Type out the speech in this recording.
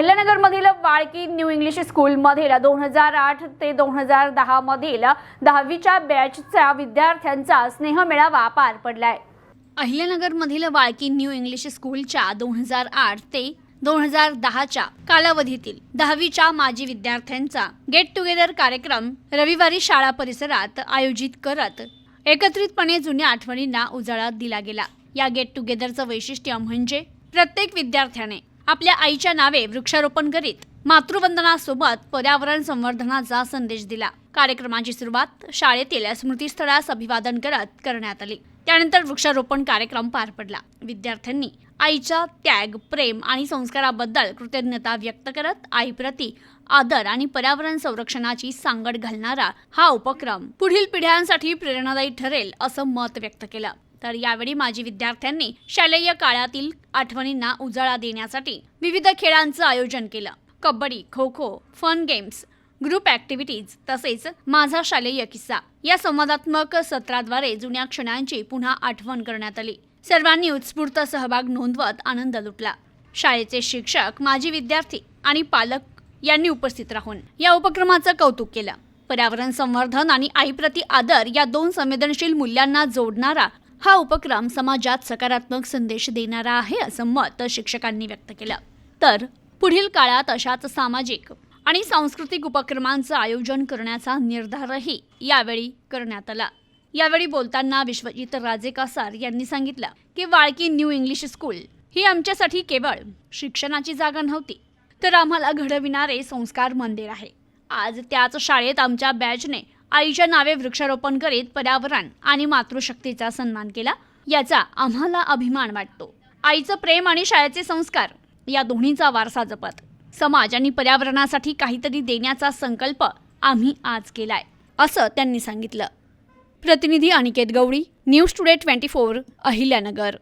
अहिल्यानगरमधील Walki new English स्कूलमधील दोन हजार आठ ते दोन हजार दहा मधील दहावीच्या बॅचच्या विद्यार्थ्यांचा स्नेह मेळावा पार पडलाय. अहिल्यानगरमधील वाळकी न्यू इंग्लिश स्कूलच्या दोन हजार आठ ते दोन हजार दहाच्या कालावधीतील दहावीच्या माजी विद्यार्थ्यांचा गेट टुगेदर कार्यक्रम रविवारी शाळा परिसरात आयोजित करत एकत्रितपणे जुन्या आठवणींना उजाळा दिला गेला. या गेट टुगेदरचं वैशिष्ट्य म्हणजे प्रत्येक विद्यार्थ्याने आपल्या आईच्या नावे वृक्षारोपण करीत मातृवंदनासोबत पर्यावरण संवर्धनाचा संदेश दिला. कार्यक्रमाची सुरुवात शाळेतील स्मृतीस्थळास अभिवादन करत करण्यात आली. त्यानंतर वृक्षारोपण कार्यक्रम पार पडला. विद्यार्थ्यांनी आईच्या त्याग प्रेम आणि संस्काराबद्दल कृतज्ञता व्यक्त करत आईप्रती आदर आणि पर्यावरण संरक्षणाची सांगड घालणारा हा उपक्रम पुढील पिढ्यांसाठी प्रेरणादायी ठरेल असं मत व्यक्त केलं. तर यावेळी माजी विद्यार्थ्यांनी शालेय काळातील आठवणींना उजाळा देण्यासाठी विविध खेळांचं आयोजन केलं. Kabaddi kho kho fun games group activities तसेच माझा शालेय किस्सा या संवादात्मक सत्राद्वारे जुन्या क्षणांची पुन्हा आठवण करण्यात आली. सर्वांनी उत्स्फूर्त सहभाग नोंदवत आनंद लुटला. शाळेचे शिक्षक माजी विद्यार्थी आणि पालक यांनी उपस्थित राहून या उपक्रमाचं कौतुक केलं. पर्यावरण संवर्धन आणि आईप्रती आदर या दोन संवेदनशील मूल्यांना जोडणारा हा उपक्रम समाजात सकारात्मक संदेश देणारा आहे असं मत शिक्षकांनी व्यक्त केलं. तर पुढील काळात अशाच सामाजिक आणि सांस्कृतिक उपक्रमांचं आयोजन करण्याचा निर्धारही यावेळी करण्यात आला. यावेळी बोलताना विश्वजित राजे कासार यांनी सांगितलं की वाळकी न्यू इंग्लिश स्कूल ही आमच्यासाठी केवळ शिक्षणाची जागा नव्हती तर आम्हाला घडविणारे संस्कार मंदिर आहे. आज त्याच शाळेत आमच्या बॅचने आईच्या नावे वृक्षारोपण करीत पर्यावरण आणि मातृशक्तीचा सन्मान केला याचा आम्हाला अभिमान वाटतो. आईचं प्रेम आणि शाळेचे संस्कार या दोन्हीचा वारसा जपत समाज आणि पर्यावरणासाठी काहीतरी देण्याचा संकल्प आम्ही आज केलाय असं त्यांनी सांगितलं. प्रतिनिधी Aniket Gawali News Today twenty four Ahilyanagar.